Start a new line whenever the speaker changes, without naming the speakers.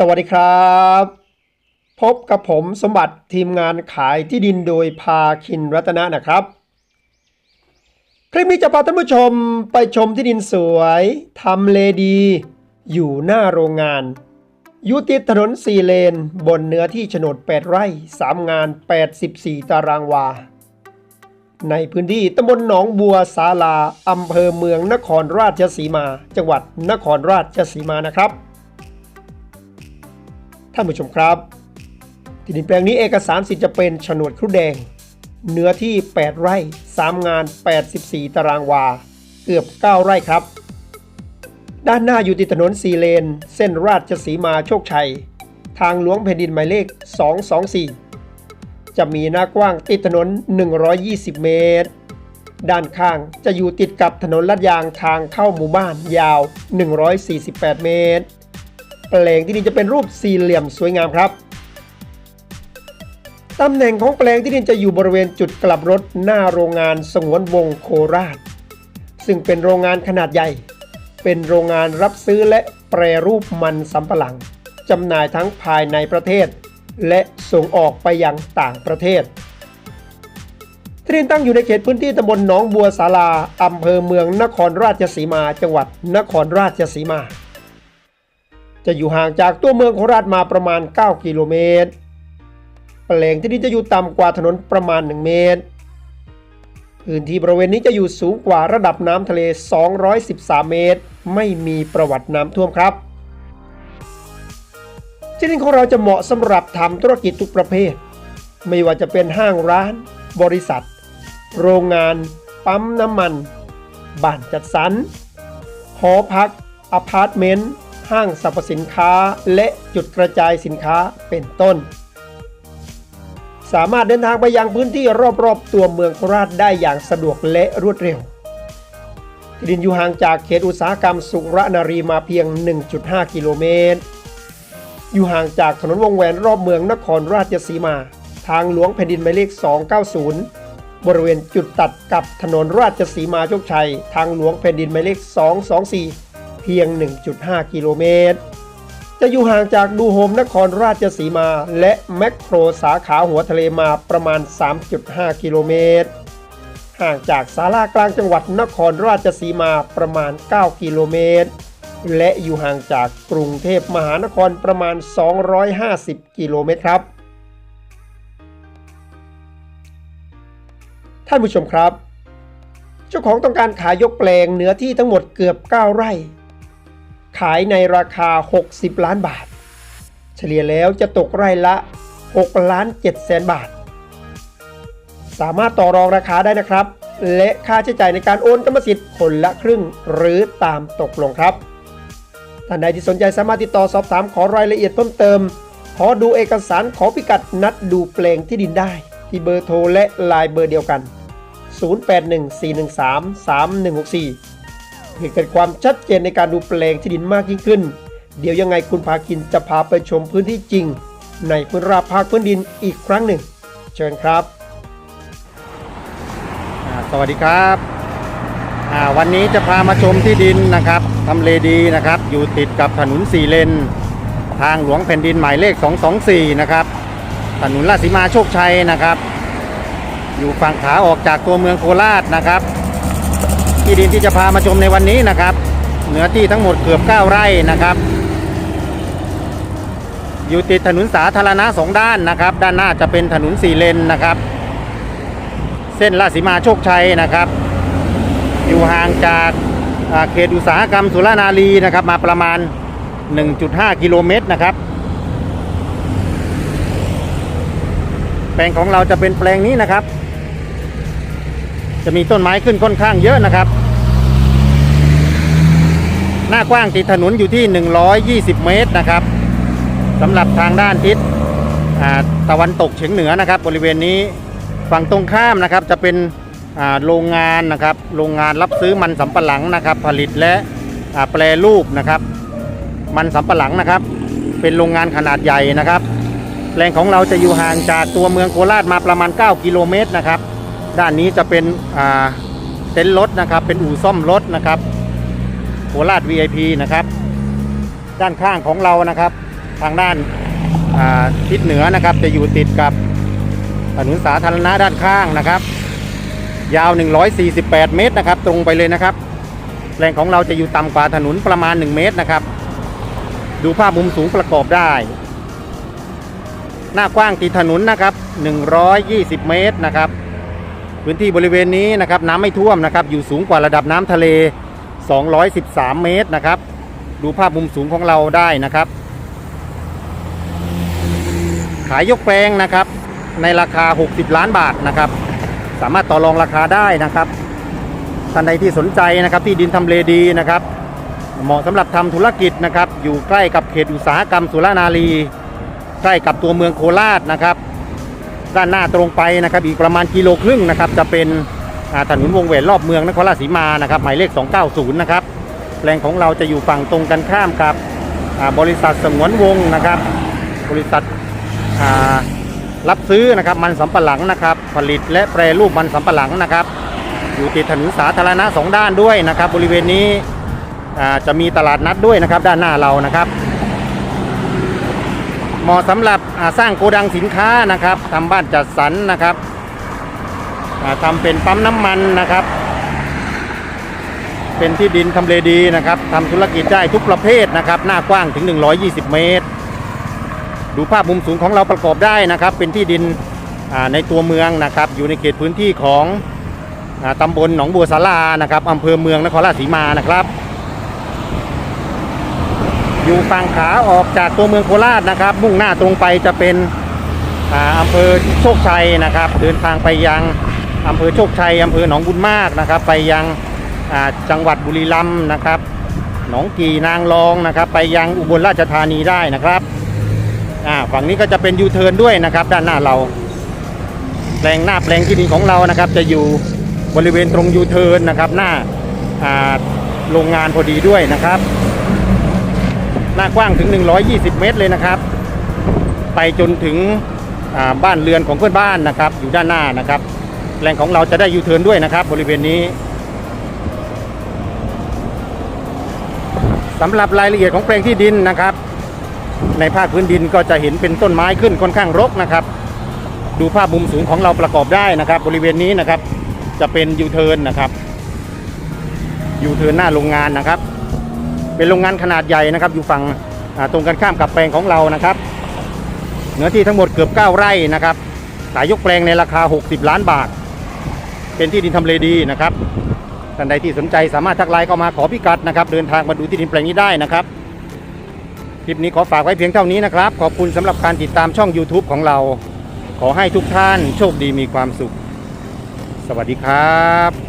สวัสดีครับ พบกับผมสมบัติทีมงานขายที่ดินโดยพาคินรัตนะนะครับ คลิปนี้จะพาท่านผู้ชมไปชมที่ดินสวยทำเลดี อยู่หน้าโรงงานอยู่ติดถนนสี่เลน บนเนื้อที่โฉนด 8 ไร่ 3 งาน 84 ตารางวา ในพื้นที่ตำบลหนองบัวสาลาอำเภอเมืองนครราชสีมา จังหวัดนครราชสีมานะครับ ท่านผู้ชมครับ ที่ดินแปลงนี้เอกสารสิทธิ์จะเป็นโฉนดครุแดง เนื้อที่ 8 ไร่ 3 งาน 84 ตารางวา เกือบ 9 ไร่ครับ ด้านหน้าอยู่ติดถนนสีเลน เส้นราชสีมาโชคชัย ทางหลวงแผ่นดินหมายเลข 224 จะมีหน้ากว้างติดถนน 120 เมตร ด้านข้างจะอยู่ติดกับถนนลาดยางทางเข้าหมู่บ้านยาว 148 เมตร แปลงที่ดินจะเป็นรูปสี่เหลี่ยมสวยงามครับตำแหน่งของแปลงที่ดินจะอยู่บริเวณจุดกลับรถหน้าโรงงานสงวนวงโคราช ซึ่งเป็นโรงงานขนาดใหญ่ เป็นโรงงานรับซื้อและแปรรูปมันสำปะหลังจำหน่ายทั้งภายในประเทศ และส่งออกไปยังต่างประเทศที่ดินตั้งอยู่ในเขตพื้นที่ตำบลหนองบัวสาลาอำเภอเมืองนครราชสีมา จังหวัดนครราชสีมา จะอยู่ห่างจากตัวเมืองโคราชมาประมาณ 9 กิโลเมตร แปลงที่นี่จะอยู่ต่ำกว่าถนนประมาณ 1 เมตร พื้นที่บริเวณนี้จะอยู่สูงกว่าระดับน้ำทะเล 213 เมตร ไม่มีประวัติน้ำท่วมครับ ที่ดินของเราจะเหมาะสำหรับทำธุรกิจทุกประเภท ไม่ว่าจะเป็นห้างร้าน บริษัท โรงงาน ปั๊มน้ำมัน บ้านจัดสรร หอพัก อพาร์ตเมนต์ ห้างสรรพสินค้า และจุดกระจายสินค้าเป็นต้น สามารถเดินทางไปยังพื้นที่รอบๆ ตัวเมืองโคราชได้อย่างสะดวกและรวดเร็วที่ดินอยู่ห่างจากเขตอุตสาหกรรมสุรนารีมาเพียง 1.5 กิโลเมตร อยู่ห่างจากถนนวงแหวนรอบเมืองนครราชสีมา ทางหลวงแผ่นดินหมายเลข 290 บริเวณจุดตัดกับถนนราชสีมาโชคชัย ทางหลวงแผ่นดินหมายเลข 224 พียง 1.5 กิโลเมตร จะอยู่ห่างจากดูโฮมนครราชสีมา และแมคโครสาขาหัวทะเลมาประมาณ 3.5 กิโลเมตร ห่างจากศาลากลางจังหวัดนครราชสีมาประมาณ 9 กิโลเมตร และอยู่ห่างจากกรุงเทพมหานครประมาณ 250 กิโลเมตรครับ ท่านผู้ชมครับ เจ้าของต้องการขายยกแปลงเนื้อที่ทั้งหมดเกือบ 9 ไร่ ขายในราคา 60 ล้านบาท เฉลี่ยแล้วจะตกไร่ละ 6 ล้าน7แสนบาท สามารถต่อรองราคาได้นะครับ และค่าใช้จ่ายในการโอนกรรมสิทธิ์คนละครึ่งหรือตามตกลงครับ ท่านใดที่สนใจสามารถติดต่อสอบถามขอรายละเอียดเพิ่มเติม ขอดูเอกสารขอพิกัดนัดดูแปลงที่ดินได้ ที่เบอร์โทรและไลน์เบอร์เดียวกัน 0814133164 เพื่อเกิดความชัดเจนในการดูแปลงที่ดินมากยิ่งขึ้น เดี๋ยวยังไงคุณพาคินจะพาไปชมพื้นที่จริง ในพื้นราบภาคพื้นดินอีกครั้งหนึ่ง เชิญครับ
สวัสดีครับวันนี้จะพามาชมที่ดินนะครับทำเลดีนะครับ อยู่ติดกับถนนสี่เลน ทางหลวงแผ่นดินหมายเลข 224 นะครับ ถนนราชสีมาโชคชัยนะครับ อยู่ฝั่งขาออกจากตัวเมืองโคราชนะครับ ที่ดินที่จะพามาชมในวันนี้นะครับ เนื้อที่ทั้งหมดเกือบ 9 ไร่นะครับ อยู่ติดถนนสาธารณะสองด้านนะครับ ด้านหน้าจะเป็นถนนสี่เลนนะครับ เส้นราชสีมาโชคชัยนะครับ อยู่ห่างจากอ่าเขตอุตสาหกรรมสุรานารีนะครับ มาประมาณ 1.5 กิโลเมตรนะครับ แปลงของเราจะเป็นแปลงนี้นะครับ จะมีต้นไม้ขึ้นค่อนข้างเยอะนะครับ หน้ากว้างติดถนนอยู่ที่ 120 เมตรนะครับสำหรับทางด้านทิศตะวันตกเฉียงเหนือนะครับ บริเวณนี้ฝั่งตรงข้ามนะครับจะเป็นโรงงานนะครับโรงงานรับซื้อมันสำปะหลังนะครับ ผลิตและแปรรูปนะครับ มันสำปะหลังนะครับ เป็นโรงงานขนาดใหญ่นะครับแปลงของเราจะอยู่ห่างจากตัวเมืองโคราชมาประมาณ 9 กิโลเมตรนะครับ ด้านนี้จะเป็นเต็นท์รถนะครับ เป็นอู่ซ่อมรถนะครับโคราช VIP นะครับ ด้านข้างของเรานะครับ ทางด้านาทิศเหนือนะครับ จะอยู่ติดกับถนนสาธารณะด้านข้างนะครับ ยาว 148 เมตรนะครับ ตรงไปเลยนะครับแปลงของเราจะอยู่ต่ำกว่าถนนประมาณ 1 เมตรนะครับ ดูภาพมุมสูงประกอบได้ หน้ากว้างติดถนนนะครับ 120 เมตรนะครับ พื้นที่บริเวณนี้นะครับน้ำไม่ท่วมนะครับ อยู่สูงกว่าระดับน้ำทะเล 213 เมตรนะครับ ดูภาพมุมสูงของเราได้นะครับ ขายยกแปลงนะครับ ในราคา 60 ล้านบาทนะครับ สามารถต่อรองราคาได้นะครับท่านใดที่สนใจนะครับที่ดินทำเลดีนะครับ เหมาะสำหรับทำธุรกิจนะครับ อยู่ใกล้กับเขตอุตสาหกรรมสุรานารี ใกล้กับตัวเมืองโคราชนะครับ ด้านหน้าตรงไปนะครับ อีกประมาณกิโลครึ่งนะครับ จะเป็นถนนวงแหวนรอบเมืองนครราชสีมานะครับ หมายเลข 290 นะครับแปลงของเราจะอยู่ฝั่งตรงกันข้ามครับบริษัทสงวนวงนะครับ บริษัทรับซื้อนะครับมันสำปะหลังนะครับ ผลิตและแปรรูปมันสำปะหลังนะครับ อยู่ติดถนนสาธารณะสองด้านด้วยนะครับ บริเวณนี้จะมีตลาดนัดด้วยนะครับ ด้านหน้าเรานะครับ เหมาะสำหรับสร้างโกดังสินค้านะครับทำบ้านจัดสรรนะครับทำเป็นปั๊มน้ำมันนะครับ เป็นที่ดินทำเลดีนะครับทำธุรกิจได้ทุกประเภทนะครับ หน้ากว้างถึง 120 เมตร ดูภาพมุมสูงของเราประกอบได้นะครับ เป็นที่ดินในตัวเมืองนะครับ อยู่ในเขตพื้นที่ของอตำบลหนองบัวสารานะครับอำเภอเมืองนครราชสีมานะครับ อยู่ฝั่งขาออกจากตัวเมืองโคราชนะครับ มุ่งหน้าตรงไปจะเป็นอ่าอำเภอโชคชัยนะครับ เดินทางไปยังอำเภอโชคชัยอำเภอหนองบุญมากนะครับ ไปยังจังหวัดบุรีรัมย์นะครับ หนองกีนางรองนะครับ ไปยังอุบลราชธานีได้นะครับฝั่งนี้ก็จะเป็นยูเทิร์นด้วยนะครับ ด้านหน้าเราแปลงหน้าแปลงที่ดินของเรานะครับ จะอยู่บริเวณตรงยูเทิร์นนะครับ หน้าโรงงานพอดีด้วยนะครับ หน้ากว้างถึง 120 เมตรเลยนะครับ ไปจนถึงบ้านเรือนของเพื่อนบ้านนะครับ อยู่ด้านหน้านะครับแปลงของเราจะได้ยูเทิร์นด้วยนะครับ บริเวณนี้สำหรับรายละเอียดของแปลงที่ดินนะครับ ในภาคพื้นดินก็จะเห็นเป็นต้นไม้ขึ้นค่อนข้างรกนะครับ ดูภาพมุมสูงของเราประกอบได้นะครับ บริเวณนี้นะครับ จะเป็นยูเทิร์นนะครับยูเทิร์นหน้าโรงงานนะครับ เป็นโรงงานขนาดใหญ่นะครับ อยู่ฝั่งตรงกันข้ามกับแปลงของเรานะครับ เนื้อที่ทั้งหมดเกือบ 9 ไร่นะครับขายยกแปลงในราคา 60 ล้านบาท เป็นที่ดินทำเลดีนะครับท่านใดที่สนใจสามารถทักไลน์เข้ามาขอพิกัดนะครับ เดินทางมาดูที่ดินแปลงนี้ได้นะครับ คลิปนี้ขอฝากไว้เพียงเท่านี้นะครับ ขอบคุณสำหรับการติดตามช่อง YouTube ของเรา ขอให้ทุกท่านโชคดีมีความสุข สวัสดีครับ